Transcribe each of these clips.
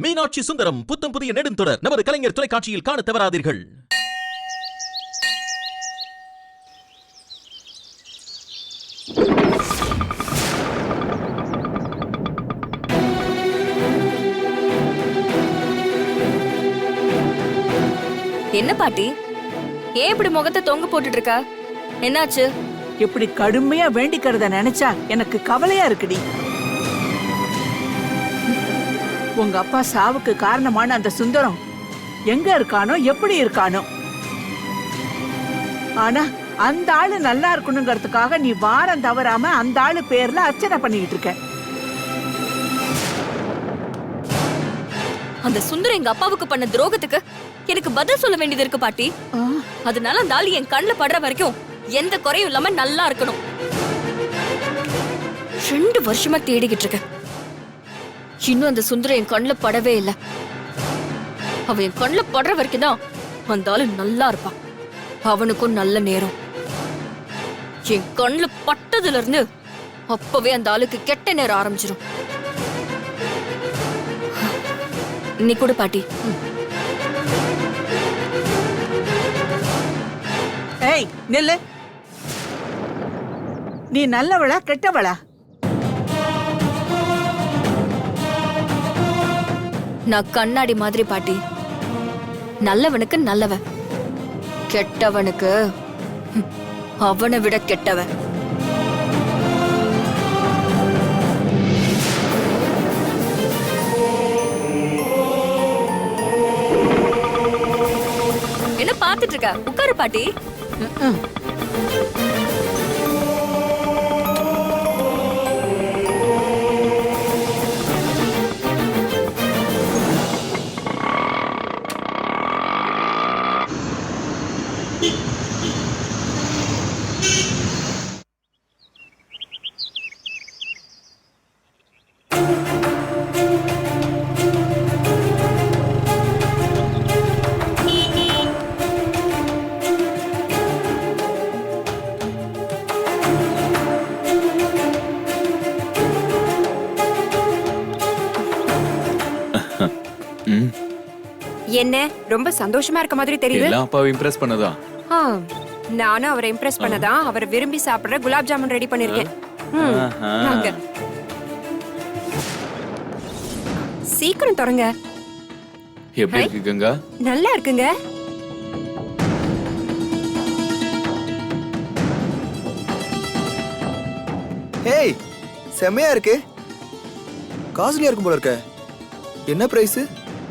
மீனாட்சி சுந்தரம் புத்தம் புதிய நெடுந்தொடர். நமது கலைஞர் தொலைக்காட்சியில் காணத் தவறாதீர்கள். என்ன பாட்டி? ஏன் இப்படி முகத்தை தொங்க போட்டுட்டு இருக்க என்னாச்சு? இப்படி கடுமையா வேண்டிக்கிறத நினைச்சா எனக்கு கவலையா இருக்குடி. உங்க அப்பா சாவுக்கு காரணமான அந்த சுந்தரம் எங்க இருக்கானோ எப்படி இருக்கானோ. ஆனா அந்த ஆளு நல்லா இருக்கணுங்கிறதுக்காக நீ வாரம் தவறாம அந்த ஆளு பேர்ல அர்ச்சனை பண்ணிக்கிட்டு இருக்க. அந்த சுந்தரம் எங்க அப்பாவுக்கு பண்ண துரோகத்துக்கு எனக்கு பதில் சொல்ல வேண்டியது இருக்கு பாட்டி. அதனால அந்த ஆள் என் கண்ணுல படுற வரைக்கும் எந்த குறையும் இல்லாம நல்லா இருக்கணும். ரெண்டு வருஷமா தேடிக்கிட்டு இருக்கேன். இன்னும் அந்த சுந்தரம் என் கண்ணில் படவே இல்லை. அவ என் கண்ணில் படுற வரைக்கும் தான் அந்த ஆளு நல்லா இருப்பான் அவனுக்கும் நல்ல நேரம். என் கண்ணில் பட்டதுல இருந்து அப்பவே அந்த ஆளுக்கு கெட்ட நேரம் ஆரம்பிச்சிடும் நீ கூட பாட்டி. ஏய் நில்லு. நீ நல்லவளா கெட்டவளா? நான் கண்ணாடி மாதிரி பாட்டி. நல்லவனுக்கு நல்லவன். கெட்டவனுக்கு அவனை விட கெட்டவன். என்ன பாத்துட்டு இருக்க? உட்காரு பாட்டி. என்ன? ரொம்ப சந்தோஷமா இருக்க மாதிரி தெரியுது. எல்லாம் அப்பாவை இம்ப்ரெஸ் பண்ணதா? ஆ, நானும் அவரை இம்ப்ரெஸ் பண்ணதான் அவர் விரும்பி சாப்பிடுற குலாப் ஜாமுன் ரெடி பண்ணிருக்கேன். ம், ஆஹா. வாங்க. சீக்கிரம் தொடங்க. எப்படி இருக்கு கங்கா? நல்லா இருக்குங்க. ஹேய் செம்மையா இருக்கு. காஸ்ட்லியா இருக்கும் போல இருக்க. என்ன பிரைஸ்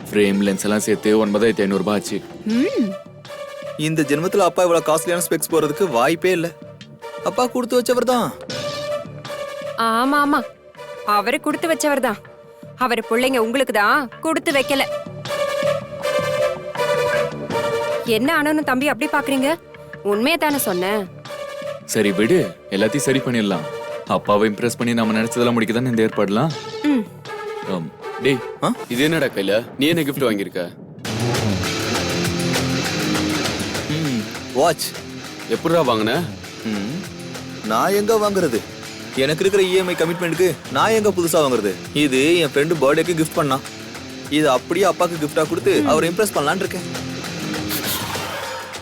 ஃப்ரேம் லென்ஸ் எல்லாம் சேர்த்து ஒன்பதாயிரத்தி ஐநூறு ரூபாய் ஆச்சு. ம், இந்த ஜென்மத்துல அப்பா இவ்வளவு காஸ்ட்லியான ஸ்பெக்ஸ் போறதுக்கு வாய்ப்பே இல்ல. அப்பா கொடுத்து வச்சவர் தான். ஆமா ஆமா. அவரு கொடுத்து வச்சவர் தான். அவர் பிள்ளைங்க உங்களுக்கு தான் கொடுத்து வைக்கல. என்ன ஆனாலும் தம்பி அப்படி பாக்குறீங்க? உண்மையை தானே சொன்னேன். சரி விடு எல்லாத்தையும் சரி பண்ணிடலாம். அப்பாவை இம்ப்ரெஸ் பண்ணி நம்ம நினைச்சதெல்லாம் முடிக்க தானே இந்த ஏற்பாடுலாம். டேய் ஆ? இது என்னடா கையில? நீ என்ன கிஃப்ட் வாங்கியிருக்க? வாட்ச் எப்படிடா வாங்கின? நான் எங்க வாங்குறது? எனக்கு இருக்கிற E இஎம்ஐ கமிட்மெண்ட்டுக்கு நான் எங்க புதுசா வாங்குறது? இது என் ஃப்ரெண்டு பர்த்டேக்கு கிஃப்ட் பண்ணான் இது அப்படியே அப்பாக்கு கிஃப்டா கொடுத்து அவரை இம்ப்ரெஸ் பண்ணலான்னு இருக்கேன்.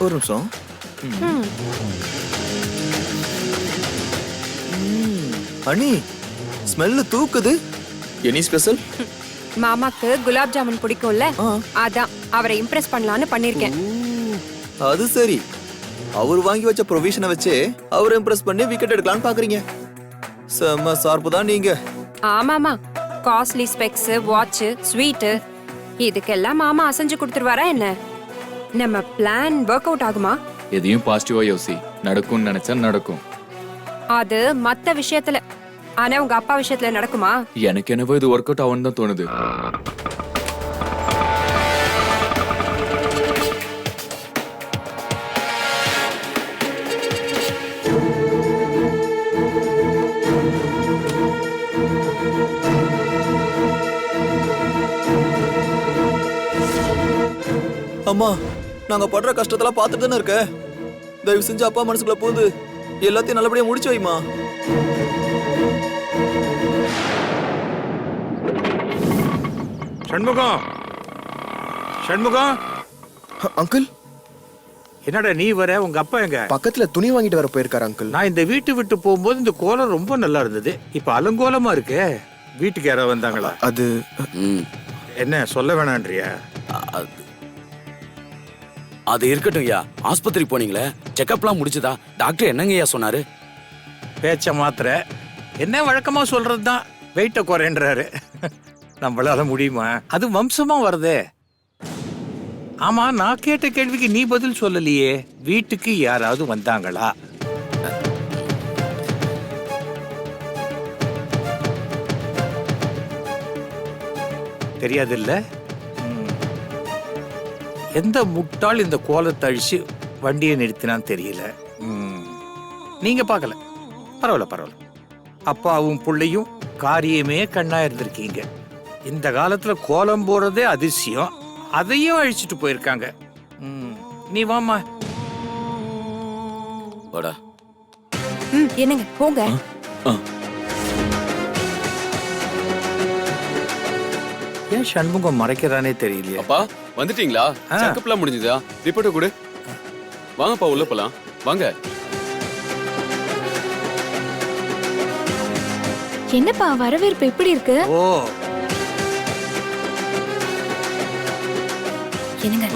ஒரு நிமிஷம். அண்ணி ஸ்மெல்லு தூக்குது. எனி ஸ்பெஷல் மாமாக்கு குலாப் ஜாமுன் பிடிக்கும்ல. அதான் அவரை இம்ப்ரெஸ் பண்ணலான்னு பண்ணிருக்கேன். அது சரி. அவர் வாங்கி வச்ச ப்ரொவிஷனை வச்சு அவரை இம்ப்ரெஸ் பண்ணி விக்கெட் எடுக்கலாம்னு பாக்குறீங்க. செம்ம சார்பு தான் நீங்க. ஆமாமா. காஸ்ட்லி ஸ்பெக்ஸ் வாட்ச் ஸ்வீட்டு இதுக்கெல்லாம் மாமா அசைஞ்சு கொடுத்துருவாரா என்ன? நம்ம பிளான் ஒர்க் அவுட் ஆகுமா? எதையும் பாசிட்டிவா யோசி. நடக்கும்னு நினைச்சா நடக்கும். அது மத்த விஷயத்துல. ஆனா உங்க அப்பா விஷயத்துல நடக்குமா? எனக்கு என்னவோ இது ஒர்க் அவுட் ஆகும்னு தான் தோணுது. அம்மா நாங்க படுற கஷ்டத்தெல்லாம் பார்த்துட்டு தானே இருக்க தயவு செஞ்சு அப்பா மனசுக்குள்ள போகுது எல்லாத்தையும் நல்லபடியா முடிச்சு வைமா சண்முகம். சண்முகம். அங்கிள். என்னடா நீ வர? உங்க அப்பா எங்க? பக்கத்துல துணி வாங்கிட்டு வர போயிருக்காரு அங்கிள். நான் இந்த வீட்டு விட்டு போகும்போது இந்த கோலம் ரொம்ப நல்லா இருந்தது. இப்ப அலங்கோலமா இருக்கே. வீட்டுக்கு யாராவது வந்தாங்களா? அது என்ன சொல்ல வேணான்றியா? அது அது இருக்கட்டும் ஐயா. ஆஸ்பத்திரி போனீங்களே. செக்கப்லாம் முடிச்சுதா? டாக்டர் என்னங்க ஐயா சொன்னாரு? பேச்ச மாத்திர என்ன வழக்கமா சொல்றதுதான். வெயிட்ட குறைன்றாரு நம்மளால முடியுமா? அது வம்சமா வருதே. ஆமா நான் கேட்ட கேள்விக்கு நீ பதில் சொல்லலையே. வீட்டுக்கு யாராவது வந்தாங்களா? தெரியாது இல்ல எந்த முட்டாள் இந்த கோலத்தை அழிச்சு வண்டியை நிறுத்தினான்னு தெரியல. நீங்க பார்க்கல. பரவாயில்ல பரவாயில்ல. அப்பாவும் பிள்ளையும் காரியமே கண்ணா இருந்திருக்கீங்க. இந்த காலத்துல கோலம் போறதே அதிசயம். அதையும் அழிச்சிட்டு போயிருக்காங்க. ம். நீ வாமா வாடா. ம் என்னங்க போங்க. ஏன் சண்முகம் மறைக்கிறானே தெரியலையே? அப்பா வந்துட்டீங்களா? ஆ. செக்கப்லாம் முடிஞ்சுதா? ரிப்போர்ட்டை கொடு. வாங்கப்பா உள்ள போலாம். வாங்க. என்னப்பா வரவேற்பு எப்படி இருக்கு? ஓ என்னங்க?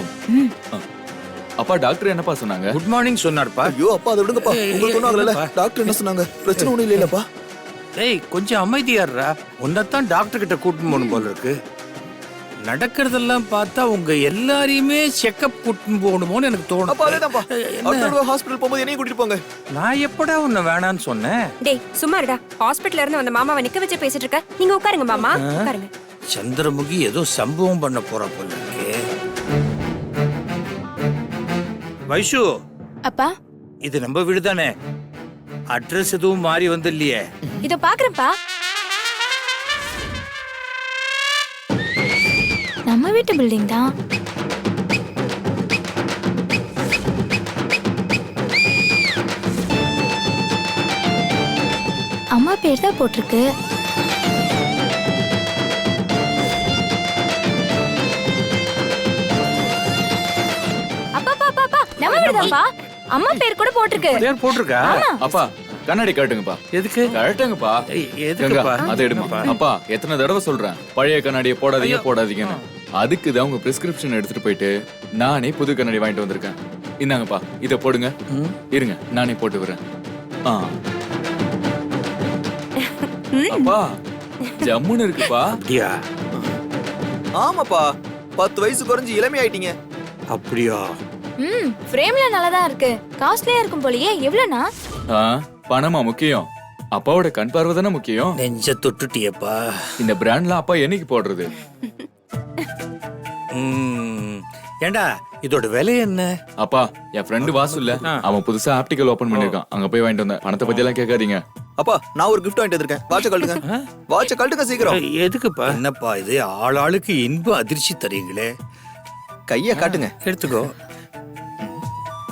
அப்பா டாக்டர் என்னப்பா சொன்னாங்க? குட் மார்னிங் சொன்னார்ப்பா. ஐயோ அப்பா அதை விடுங்கப்பா. உங்களுக்கு ஒன்றும் ஆகல இல்லப்பா. டாக்டர் என்ன சொன்னாங்க? பிரச்சனை ஒன்றும் இல்லைல்லப்பா. ஏய் கொஞ்சம் அமைதியாடுறா உன்னைத்தான் டாக்டர் கிட்ட கூட்டின்னு போகணும் போல இருக்கு. நடக்கிறதெல்லாம் பார்த்தா உங்க எல்லாரையுமே செக்கப் கூட்டின்னு போகணுமோன்னு எனக்கு அப்பா தோணும் அதேதான்ப்பா என்ன? அடுத்த தடவை ஹாஸ்பிட்டல் போகும்போது என்னையும் கூட்டிட்டு போங்க. நான் எப்படா உன்னை வேணான்னு சொன்னேன்? டேய் சும்மா இருடா. ஹாஸ்பிடல்ல இருந்து வந்த மாமாவை நிக்க வச்சு பேசிட்டு இருக்க. நீங்க உட்காருங்க மாமா. உட்காருங்க. சந்திரமுகி ஏதோ சம்பவம் பண்ண போற போல இருக்கே. வைஷு! அப்பா? இது நம்ம வீடு தானே அட்ரஸ் எதுவும் மாறி வந்து இல்லையே இத பாக்குறப்பா நம்ம வீட்டு பில்டிங் தான். அம்மா பேர் தான் போட்டிருக்கு. வீடுதான்ப்பா அம்மா பேர் கூட போட்டிருக்கு. பேர் போட்டிருக்கா? அப்பா கண்ணாடி கழட்டுங்கப்பா. எதுக்கு? கழட்டுங்கப்பா. எதுக்குப்பா? அதை எடுமா. அப்பா எத்தனை தடவை சொல்றேன்? பழைய கண்ணாடியை போடாதீங்க போடாதீங்கன்னு. அதுக்கு தான் உங்க பிரிஸ்கிரிப்ஷன் எடுத்துட்டு போயிட்டு நானே புது கண்ணாடி வாங்கிட்டு வந்திருக்கேன். இந்தாங்கப்பா இத போடுங்க. இருங்க நானே போட்டு வரேன் ஆ. அப்பா ஜம்முன்னு இருக்குப்பா. அப்படியா? ஆமாப்பா பத்து வயசு குறைஞ்சு இளமை ஆயிட்டீங்க அப்படியா? ம் ஃப்ரேம்ல நல்லா தான் இருக்கு. காஸ்ட்லியா இருக்கும் போலயே எவ்வளவுனா ஆ, பணமா முக்கியம். அப்பாவோட கண் பார்வை தானே முக்கியம்? நெஞ்ச தொட்டுட்டியப்பா. இந்த பிராண்ட்லாம் அப்பா என்னைக்கு போடுறது? ம். ஏண்டா இதோட விலை என்ன? அப்பா என் ஃப்ரெண்டு வாசு இல்ல. அவன் புதுசா ஆப்டிக்கல் ஓபன் பண்ணிருக்கான் அங்க போய் வாங்கிட்டு வந்தேன். பணத்தை பத்தி எல்லாம் கேட்காதீங்க. அப்பா நான் ஒரு gift வாங்கிட்டு வந்திருக்கேன். வாட்ச கழட்டுங்க. வாட்ச கழட்டுங்க சீக்கிரம். எதுக்குப்பா? என்னப்பா இது? ஆளாளுக்கு இன்ப அதிர்ச்சி தரீங்களே. கைய காட்டுங்க. எடுத்துக்கோ.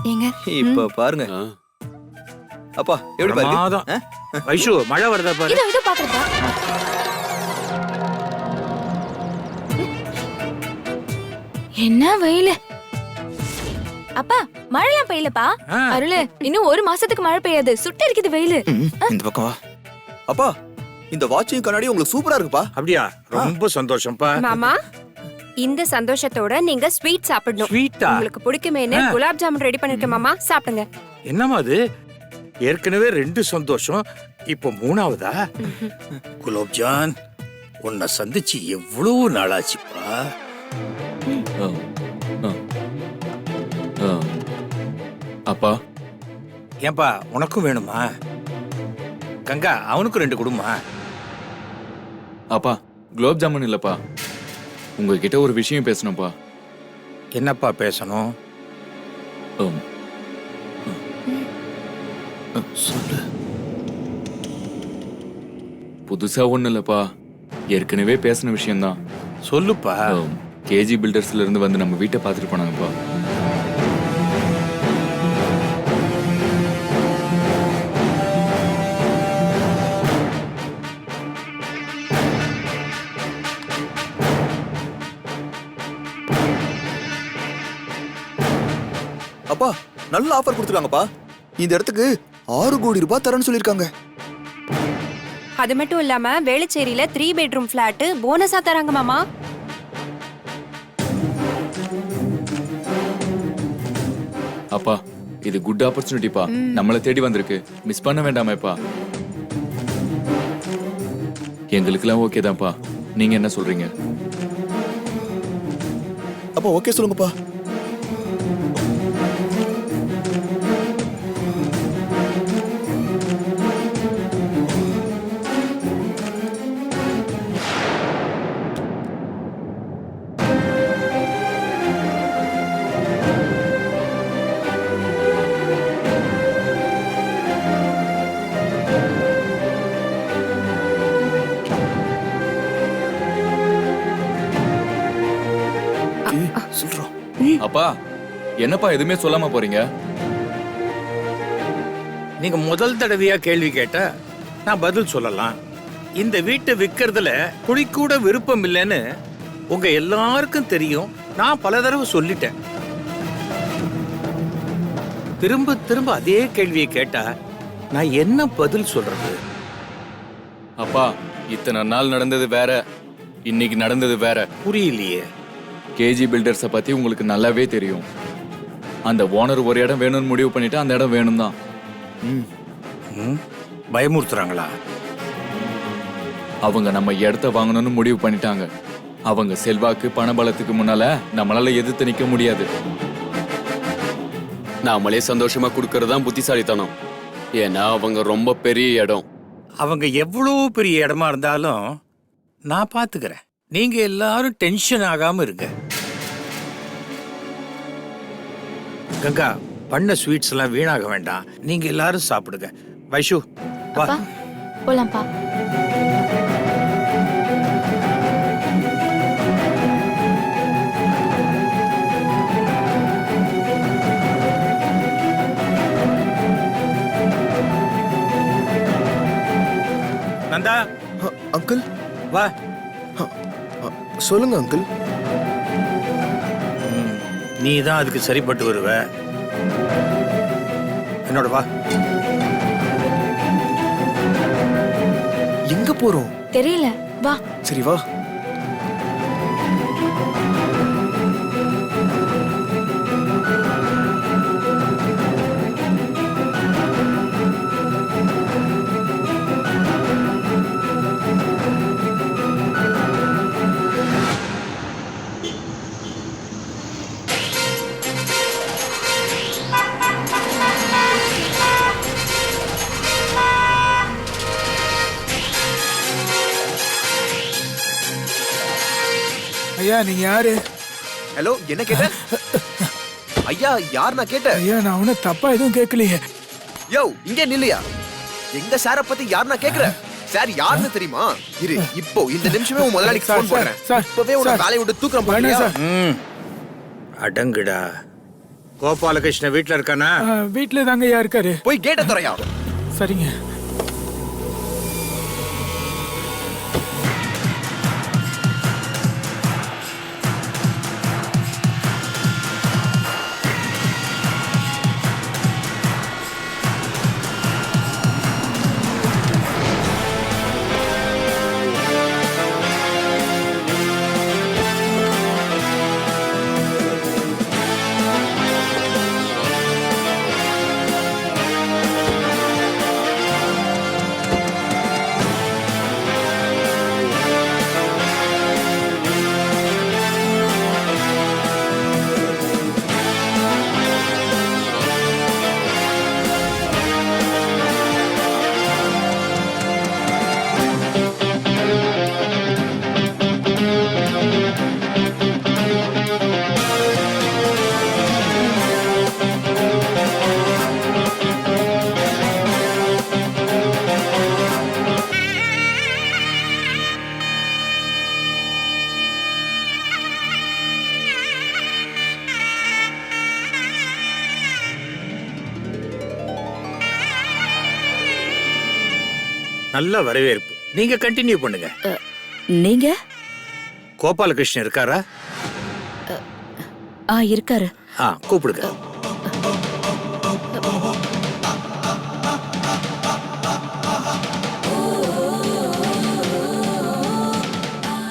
ஏங்க? இப்ப பாருங்க. அப்பா எப்படி பாருங்க பிரமாதம். வைஷு மழை வருதா பாரு. இதோ இதோ பாக்குறப்பா என்ன வெயிலு? அப்பா மழைலாம் பெய்யலப்பா. ஆ. அருளு இன்னும் ஒரு மாசத்துக்கு மழை பெய்யாது. சுட்டு இருக்குது வெயிலு. இந்த பக்கம்? வா அப்பா இந்த வாட்சிங் கண்ணாடி உங்களுக்கு சூப்பரா இருக்குப்பா. அப்படியா? ரொம்ப சந்தோஷம்ப்பா. மாமா. இந்த சந்தோஷத்தோட நீங்க ஸ்வீட் சாப்பிடணும். ஸ்வீட்டா உங்களுக்கு பிடிக்குமேனு ஆ. குலாப் ஜாமுன் ரெடி பண்ணிருக்கேன் மாமா சாப்பிடுங்க. என்னம்மா அது? ஏற்கனவே ரெண்டு சந்தோஷம் இப்போ மூணாவதா? குலோப்ஜான் உன்னை சந்திச்சு எவ்வளவு நாளாச்சுப்பா? ஆ. ஆ. ஆ. அப்பா? ஏன்பா உனக்கும் வேணுமா? கங்கா அவனுக்கும் ரெண்டு கொடுமா? அப்பா குலோப் ஜாமுன் இல்லப்பா. உங்ககிட்ட ஒரு விஷயம் பேசணும்ப்பா என்னப்பா பேசணும்? ஆம். சொல்லு. புதுசா ஒண்ணு இல்லப்பா. ஏற்கனவே பேசின விஷயம்தான். சொல்லுப்பா. கேஜி பில்டர்ஸ்ல இருந்து வந்து நம்ம வீட்டை பார்த்துட்டு போனாங்கப்பா. நல்ல ஆஃபர் கொடுத்துருக்காங்கப்பா. இந்த இடத்துக்கு ஆறு கோடி ரூபாய் தரேன்னு சொல்லியிருக்காங்க. அது மட்டும் இல்லாம வேளச்சேரியில த்ரீ பெட்ரூம் ஃபிளாட் போனஸா தராங்க மாமா. அப்பா இது குட் ஆப்பர்ச்சுனிட்டிப்பா நம்மள தேடி வந்திருக்கு. மிஸ் பண்ண வேண்டாமேப்பா. எங்களுக்கெல்லாம் ஓகே தான்ப்பா. நீங்க என்ன சொல்றீங்க? அப்பா ஓகே சொல்லுங்கப்பா. அப்பா என்னப்பா எதுவுமே சொல்லாம போறீங்க? நீங்க முதல் தடவையா கேள்வி கேட்டா நான் பதில் சொல்லலாம். இந்த வீட்டை விற்கிறதுல துளிக்கூட விருப்பம் இல்லைன்னு உங்க எல்லாருக்கும் தெரியும். நான் பல தடவை சொல்லிட்டேன். திரும்ப திரும்ப அதே கேள்வியை கேட்டா நான் என்ன பதில் சொல்றது? அப்பா இத்தனை நாள் நடந்தது வேற இன்னைக்கு நடந்தது வேற. புரியலையே. கேஜி பில்டர்ஸை பத்தி உங்களுக்கு நல்லாவே தெரியும். அந்த ஓனர் ஒரு இடம் வேணும்னு முடிவு பண்ணிட்டு அந்த இடம் வேணும் தான் ம்? பயமுறுத்துறாங்களா? அவங்க நம்ம இடத்த வாங்கணும்னு முடிவு பண்ணிட்டாங்க. அவங்க செல்வாக்கு பணபலத்துக்கு முன்னால நம்மளால எதிர்த்து நிக்க முடியாது. நாமளே சந்தோஷமா கொடுக்கறது தான் புத்திசாலித்தனம். ஏன்னா அவங்க ரொம்ப பெரிய இடம். அவங்க எவ்வளோ பெரிய இடமா இருந்தாலும் நான் பாத்துக்கிறேன். நீங்க எல்லாரும் டென்ஷன் ஆகாம இருங்க. கங்கா பண்ண ஸ்வீட்ஸ் எல்லாம் வீணாக வேண்டாம். நீங்க எல்லாரும் சாப்பிடுங்க. வைஷு வா. போலாம்ப்பா நந்தா அங்கிள்? வா. சொல்லுங்க அங்கிள் நீ தான் அதுக்கு சரிப்பட்டு வருவ. என்னோட வா. எங்க போறோம்? தெரியல. வா. சரி வா. ஐயா நீங்க யாரு? ஹலோ என்ன கேட்ட? ஐயா யார் நான் கேட்டேன் ஐயா நான் ஒன்னும் தப்பா எதுவும் கேட்கலையே. யோ இங்க நில்லையா? எங்க சார பத்தி யார் நான் கேக்குறேன் சார் யாருன்னு தெரியுமா? இரு இப்போ இந்த நிமிஷமே உன் முதலாளிக்கு ஃபோன் பண்றேன் சார், இப்பவே உன. வேலையை விட்டு தூக்குறேன் வேணாம் பாத்தியா? சார். ம். அடங்குடா. கோபாலகிருஷ்ண வீட்ல இருக்கானா? வீட்ல தாங்க ஐயா இருக்காரு. போய் கேட்ட துறையா சரிங்க. நல்ல வரவேற்பு. நீங்க கண்டினியூ பண்ணுங்க. நீங்க? கோபாலகிருஷ்ணன் இருக்காரா? ஆ இருக்காரு. ஆ கூப்பிடுங்க.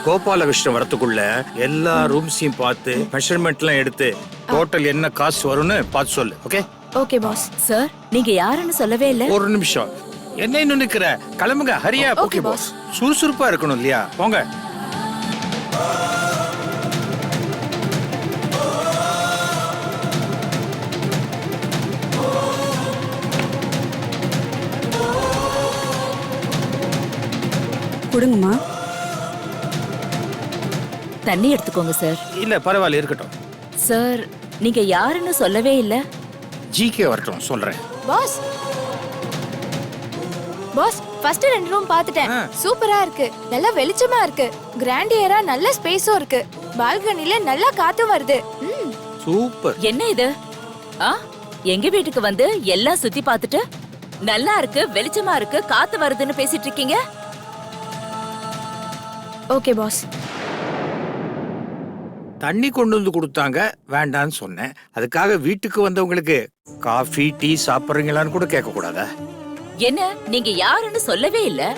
கோபாலகிருஷ்ணன் வரத்துக்குள்ள எல்லா ரூம்ஸையும் பார்த்து மெஷர்மெண்ட்லாம் எடுத்து டோட்டல் என்ன காசு வரும்னு பார்த்து சொல்லு ஓகே ஓகே பாஸ் சார் நீங்க யாருன்னு சொல்லவே இல்ல. ஒரு நிமிஷம். என்ன இன்னும் நிக்கிற கிளம்புங்க ஹரியா ஓகே பாஸ் சுறுசுறுப்பா இருக்கணும் இல்லையா? போங்க. கொடுங்கம்மா. தண்ணி எடுத்துக்கோங்க சார். இல்ல பரவாயில்ல இருக்கட்டும். சார் நீங்க யாருன்னு சொல்லவே இல்ல. ஜிகே வரட்டும் சொல்றேன். பாஸ் பாஸ் ஃபர்ஸ்ட் ரெண்டு ரூம் பார்த்துட்டேன். ஆ. சூப்பரா இருக்கு. நல்லா வெளிச்சமா இருக்கு. கிராண்டியரா நல்ல ஸ்பேஸும் இருக்கு. பால்கனில நல்லா காத்து வருது. ம். சூப்பர். என்ன இது? ஆ? எங்க வீட்டுக்கு வந்து எல்லாம் சுத்தி பார்த்துட்டு? நல்லா இருக்கு வெளிச்சமா இருக்கு காத்து வருதுன்னு பேசிட்டு இருக்கீங்க? ஓகே பாஸ் தண்ணி கொண்டு வந்து கொடுத்தாங்க. வேண்டான்னு சொன்னேன். அதுக்காக வீட்டுக்கு வந்தவங்களுக்கு காஃபி டீ சாப்பிட்றீங்களான்னு கூட கேட்க கூடாதா என்ன நீங்க யாருன்னு சொல்லவே இல்ல?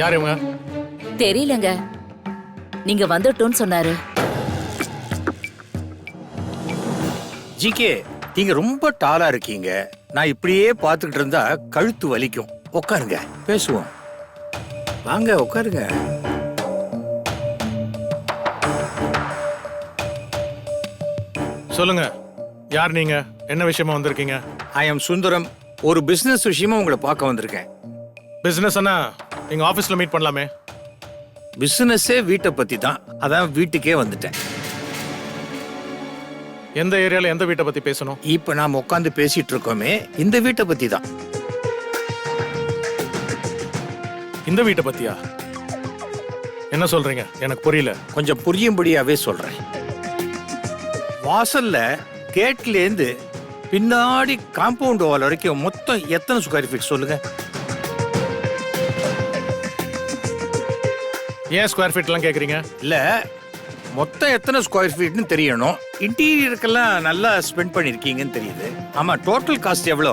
யார் இவங்க? தெரியலங்க. நீங்க வந்துட்டோன்னு சொன்னாரு. ஜிகே நீங்க ரொம்ப டாலா இருக்கீங்க. நான் இப்படியே பார்த்துக்கிட்டு இருந்தா கழுத்து வலிக்கும். உட்காருங்க. பேசுவோம். வாங்க உட்காருங்க. சொல்லுங்க. யார் நீங்க? என்ன விஷயமா வந்திருக்கீங்க? I am Sundaram. ஒரு பிசினஸ் விஷயமா உங்களை பார்க்க வந்திருக்கேன். பிசினஸ் அண்ணா எங்க ஆபீஸ்ல மீட் பண்ணலாமே. பிசினஸே வீட்டை பத்தி தான் அதான் வீட்டுக்கே வந்துட்டேன். எந்த ஏரியால எந்த வீட்டை பத்தி பேசணும்? இப்ப நாம உட்காந்து பேசிட்டு இருக்கோமே இந்த வீட்டை பத்தி தான் இந்த வீட்டை பத்தியா? என்ன சொல்றீங்க? எனக்கு புரியல. கொஞ்சம் புரியும்படியாவே சொல்றேன். வாசல்ல கேட்ல இருந்து பின்னாடி காம்பவுண்ட் வால் வரைக்கும் மொத்தம் எத்தனை ஸ்கொயர் ஃபீட் சொல்லுங்க? ஏன் ஸ்கொயர் ஃபீட் எல்லாம் கேக்குறீங்க? இல்ல மொத்தம் எத்தனை ஸ்கொயர் ஃபீட்னு தெரியணும். இன்டீரியருக்கெல்லாம் நல்லா ஸ்பெண்ட் பண்ணிருக்கீங்கன்னு தெரியுது. ஆமா டோட்டல் காஸ்ட் எவ்வளோ?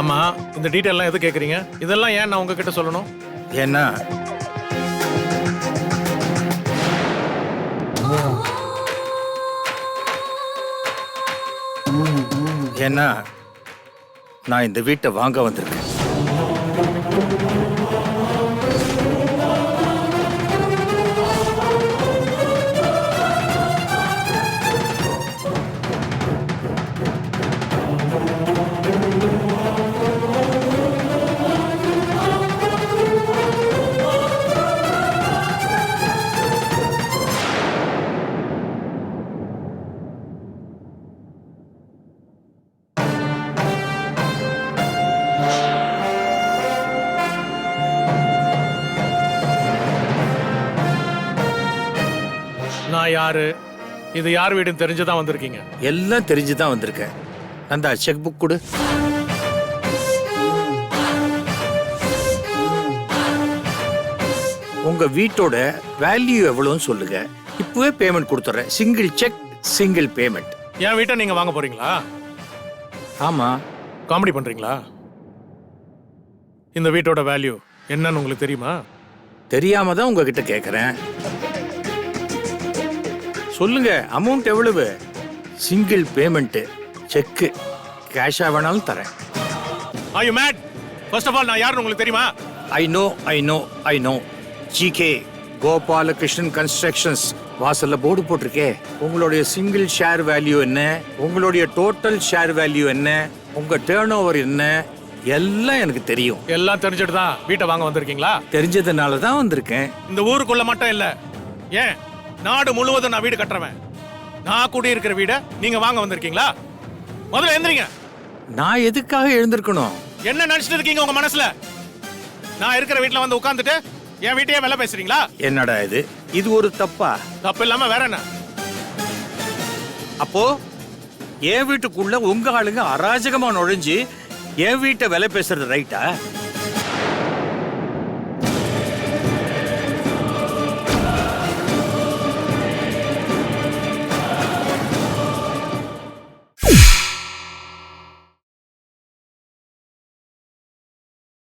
ஆமா இந்த டீடைல் எல்லாம் எது கேக்குறீங்க? இதெல்லாம் ஏன் நான் உங்ககிட்ட சொல்லணும்? ஏன்னா ஏன்னா நான் இந்த வீட்டை வாங்க வந்திருக்கேன். யாரு? இது யார் வீடுன்னு தெரிஞ்சுதான் வந்திருக்கீங்க. எல்லாம் தெரிஞ்சு தான் வந்திருக்கேன். அந்த செக் புக் கொடு. உங்க வீட்டோட வேல்யூ எவ்வளோன்னு சொல்லுங்க. இப்பவே பேமெண்ட் கொடுத்துறேன். சிங்கிள் செக் சிங்கிள் பேமெண்ட் என் வீட்டை நீங்க வாங்க போறீங்களா? ஆமா. காமெடி பண்றீங்களா? இந்த வீட்டோட வேல்யூ என்னன்னு உங்களுக்கு தெரியுமா? தெரியாம தான் உங்ககிட்ட கேட்குறேன் சொல்லுங்க அமௌண்ட் எவ்வளவு? சிங்கிள் பேமெண்ட் செக்கு கேஷா வேணாலும் தரேன். Are you mad first of all நான் யாருன்னு உங்களுக்கு தெரியுமா? I know I know I know GK Gopalakrishnan constructions வாசல்ல போர்டு போட்டிருக்கே. உங்களுடைய சிங்கிள் ஷேர் வேல்யூ என்ன? உங்களுடைய டோட்டல் ஷேர் வேல்யூ என்ன? உங்க டேர்ன் ஓவர் என்ன? எல்லாம் எனக்கு தெரியும். எல்லாம் தெரிஞ்சுட்டு தான் வீட்டை வாங்க வந்திருக்கீங்களா? தெரிஞ்சதுனால தான் வந்திருக்கேன். இந்த ஊருக்குள்ள மட்டும் இல்ல. ஏன்? நாடு முழுவதும் நான் வீடு கட்டுறவன். நான் குடி இருக்கிற வீட நீங்க வாங்க வந்திருக்கீங்களா? முதல்ல எந்திரிங்க நான் எதுக்காக எழுந்திருக்கணும்? என்ன நினைச்சிட்டு இருக்கீங்க உங்க மனசுல? நான் இருக்கிற வீட்ல வந்து உட்கார்ந்துட்டு என் வீட்டையே வேலை பேசுறீங்களா? என்னடா இது? இது ஒரு தப்பா? தப்பு இல்லாம வேற என்ன? அப்போ என் வீட்டுக்குள்ள உங்க ஆளுங்க அராஜகமா நுழைஞ்சு என் வீட்டை விலை பேசுறது ரைட்டா